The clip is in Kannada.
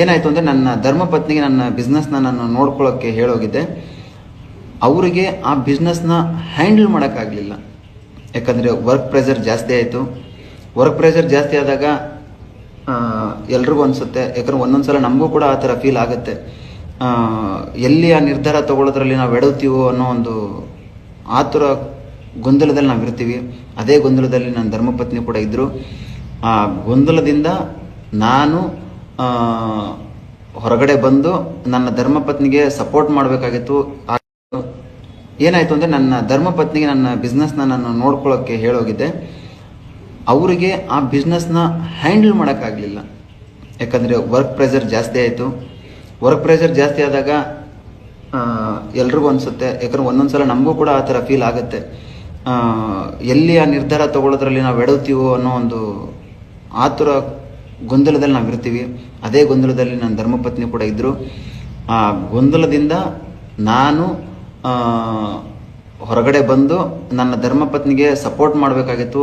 ಏನಾಯಿತು ಅಂದರೆ ನನ್ನ ಧರ್ಮಪತ್ನಿಗೆ ನನ್ನ ಬಿಸ್ನೆಸ್ನ ನಾನು ನೋಡ್ಕೊಳ್ಳೋಕ್ಕೆ ಹೇಳೋಗಿದ್ದೆ. ಅವರಿಗೆ ಆ ಬಿಸ್ನೆಸ್ನ ಹ್ಯಾಂಡಲ್ ಮಾಡೋಕ್ಕಾಗಲಿಲ್ಲ. ಯಾಕಂದರೆ ವರ್ಕ್ ಪ್ರೆಷರ್ ಜಾಸ್ತಿ ಆಯಿತು. ವರ್ಕ್ ಪ್ರೆಷರ್ ಜಾಸ್ತಿ ಆದಾಗ ಎಲ್ರಿಗೂ ಅನಿಸುತ್ತೆ. ಯಾಕಂದ್ರೆ ಒಂದೊಂದು ಸಲ ನಮಗೂ ಕೂಡ ಆ ಥರ ಫೀಲ್ ಆಗುತ್ತೆ. ಎಲ್ಲಿ ಆ ನಿರ್ಧಾರ ತಗೊಳ್ಳೋದ್ರಲ್ಲಿ ನಾವು ಎಡುತ್ತೀವೋ ಅನ್ನೋ ಒಂದು ಆತುರ ಗೊಂದಲದಲ್ಲಿ ನಾವು ಇರ್ತೀವಿ. ಅದೇ ಗೊಂದಲದಲ್ಲಿ ನನ್ನ ಧರ್ಮಪತ್ನಿ ಕೂಡ ಇದ್ದರು ಆ ಗೊಂದಲದಿಂದ ನಾನು ಹೊರಗಡೆ ಬಂದು ನನ್ನ ಧರ್ಮಪತ್ನಿಗೆ ಸಪೋರ್ಟ್ ಮಾಡಬೇಕಾಗಿತ್ತು. ಏನಾಯಿತು ಅಂದರೆ ನನ್ನ ಧರ್ಮಪತ್ನಿಗೆ ನನ್ನ ಬಿಸ್ನೆಸ್ನ ನಾನು ನೋಡ್ಕೊಳ್ಳೋಕ್ಕೆ ಹೇಳೋಗಿದ್ದೆ. ಅವರಿಗೆ ಆ ಬಿಸ್ನೆಸ್ನ ಹ್ಯಾಂಡಲ್ ಮಾಡೋಕ್ಕಾಗಲಿಲ್ಲ. ಯಾಕಂದರೆ ವರ್ಕ್ ಪ್ರೆಷರ್ ಜಾಸ್ತಿ ಆಯಿತು. ವರ್ಕ್ ಪ್ರೆಷರ್ ಜಾಸ್ತಿ ಆದಾಗ ಎಲ್ರಿಗೂ ಅನಿಸುತ್ತೆ. ಯಾಕಂದ್ರೆ ಒಂದೊಂದು ಸಲ ನಮಗೂ ಕೂಡ ಆ ಥರ ಫೀಲ್ ಆಗುತ್ತೆ. ಎಲ್ಲಿ ಆ ನಿರ್ಧಾರ ತಗೊಳ್ಳೋದ್ರಲ್ಲಿ ನಾವು ಎಡುತ್ತೀವೋ ಅನ್ನೋ ಒಂದು ಆತುರ ಗೊಂದಲದಲ್ಲಿ ನಾವು ಇರ್ತೀವಿ. ಅದೇ ಗೊಂದಲದಲ್ಲಿ ನನ್ನ ಧರ್ಮಪತ್ನಿ ಕೂಡ ಇದ್ದರು ಆ ಗೊಂದಲದಿಂದ ನಾನು ಹೊರಗಡೆ ಬಂದು ನನ್ನ ಧರ್ಮಪತ್ನಿಗೆ ಸಪೋರ್ಟ್ ಮಾಡಬೇಕಾಗಿತ್ತು.